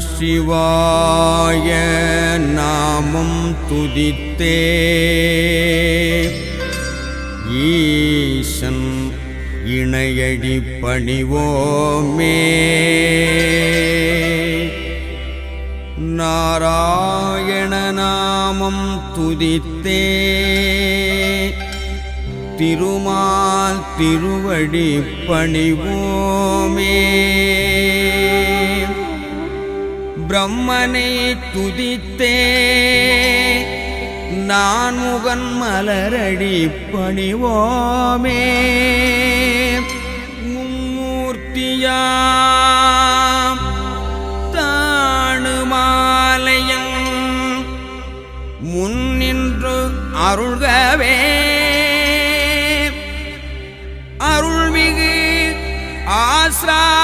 சிவாய நாமம் துதித்தே. ஈசன் இணையடி பணிவோமே. நாராயண நாமம் துதித்தே. திருமால் திருவடி பணிவோமே. பிரம்மனை துதித்தே. நான் முகன் மலரடி பணிவோமே. மும்மூர்த்தியாம் தாணுமாலயம் முன்னின்று அருள்கவே. அருள்மிகு ஆசிராமம்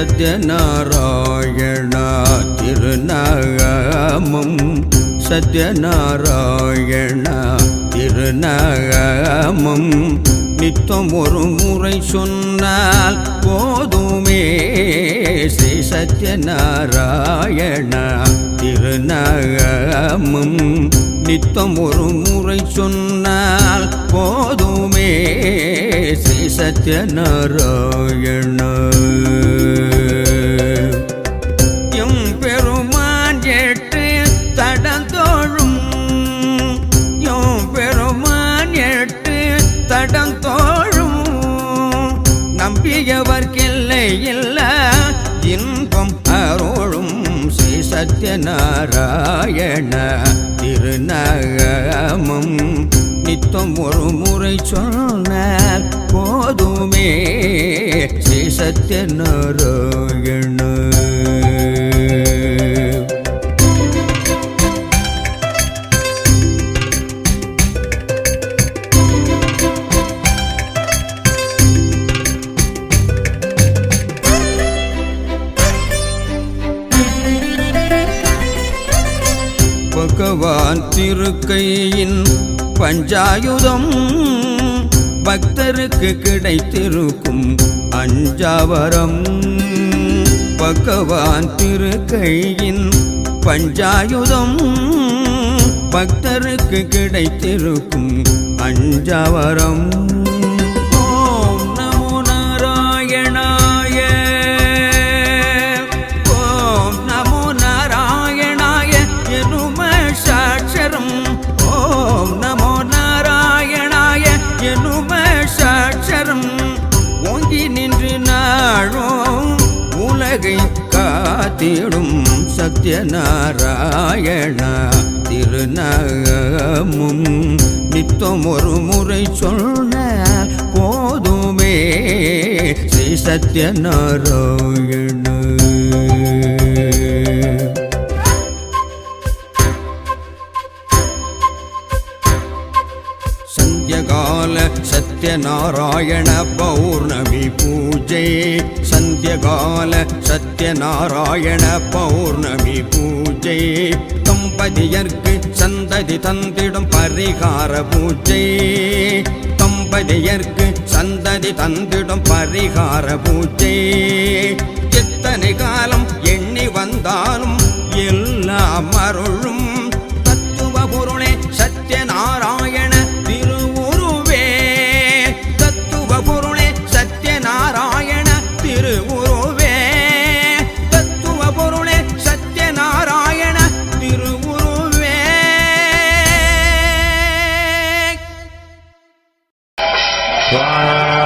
சத்யநாராயணா திருநகமம் சத்யநாராயணா திருநகமம் நித்தம் ஒரு முறை சொன்னால் போதுமே ஸ்ரீ சத்யநாராயணா திருநகமம் நித்தம் ஒரு முறை சொன்னால் போதுமே ஸ்ரீ சத்யநாராயண சத்யநாராயண திருநகமும் நித்தம் ஒரு முறை சொன்னால் போதுமே. ஸ்ரீ சத்யநாராயண. பகவான் திருக்கையின் பஞ்சாயுதம் பக்தருக்கு கிடைத்திருக்கும் அஞ்சாவரம். பகவான் திருக்கையின் பஞ்சாயுதம் பக்தருக்கு கிடைத்திருக்கும் அஞ்சாவரம். காத்திடும் சத்யநாராயண திருநகமும் நித்தம் ஒரு முறை சொன்ன போதுமே ஸ்ரீ சத்யநாராயண. சந்தியகால சத்யநாராயண பௌர்ணமி பூஜை. சந்தியகால சத்யநாராயண பௌர்ணமி பூஜை. தம்பதியர்க்கு சந்ததி தந்திடும் பரிகார பூஜை. தம்பதியர்க்கு சந்ததி தந்திடும் பரிகார பூஜை. எத்தனை காலம் எண்ணி வந்தாலும் எல்லாம் அருளும். தத்துவ பொருளே Wow.